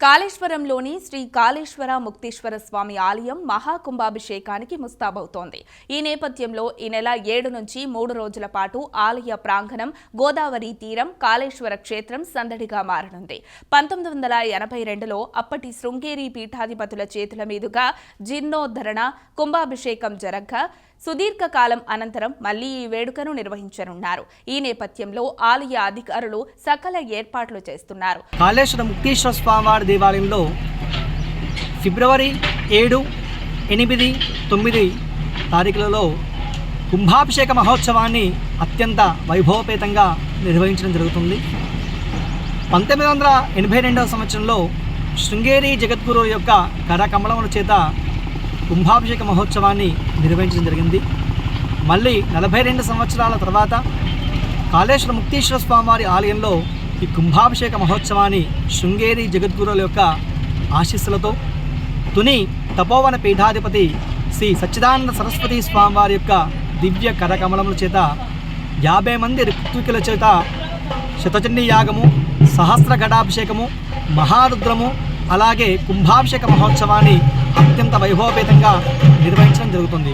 కాళేశ్వరంలోని శ్రీ కాళేశ్వర ముక్తేశ్వర స్వామి ఆలయం మహాకుంభాభిషేకానికి ముస్తాబవుతోంది. ఈ నేపథ్యంలో ఈ నెల ఏడు నుంచి మూడు రోజుల పాటు ఆలయ ప్రాంగణం గోదావరి తీరం కాళేశ్వర క్షేత్రం సందడిగా మారనుంది. పంతొమ్మిది వందల ఎనభై రెండులో అప్పటి శృంగేరి పీఠాధిపతుల చేతుల మీదుగా జీర్ణోద్ధరణ కుంభాభిషేకం జరగ్గా సుదీర్ఘకాలం అనంతరం మళ్ళీ ఈ వేడుకను నిర్వహించనున్నారు. ఈ నేపథ్యంలో ఆలయ అధికారులు సకల ఏర్పాట్లు చేస్తున్నారు. కాళేశ్వర ముక్తేశ్వర స్వామివారి దేవాలయంలో ఫిబ్రవరి ఏడు ఎనిమిది తొమ్మిది తారీఖులలో కుంభాభిషేక మహోత్సవాన్ని అత్యంత వైభవపేతంగా నిర్వహించడం జరుగుతుంది. పంతొమ్మిది వందల ఎనభై రెండవ సంవత్సరంలో శృంగేరి జగద్గురు యొక్క కరకమలముల చేత కుంభాభిషేక మహోత్సవాన్ని నిర్వహించడం జరిగింది. మళ్ళీ నలభై రెండు సంవత్సరాల తర్వాత కాళేశ్వర ముక్తీశ్వర స్వామివారి ఆలయంలో ఈ కుంభాభిషేక మహోత్సవాన్ని శృంగేరి జగద్గురుల యొక్క ఆశీస్సులతో తుని తపోవన పీఠాధిపతి శ్రీ సచ్చిదానంద సరస్వతి స్వామివారి యొక్క దివ్య కరకమలముల చేత యాభై మంది ఋత్వికుల చేత శతచండీ యాగము సహస్ర ఘటాభిషేకము మహారుద్రము అలాగే కుంభాభిషేక మహోత్సవాన్ని అత్యంత వైభవపేతంగా నిర్వహించడం జరుగుతుంది.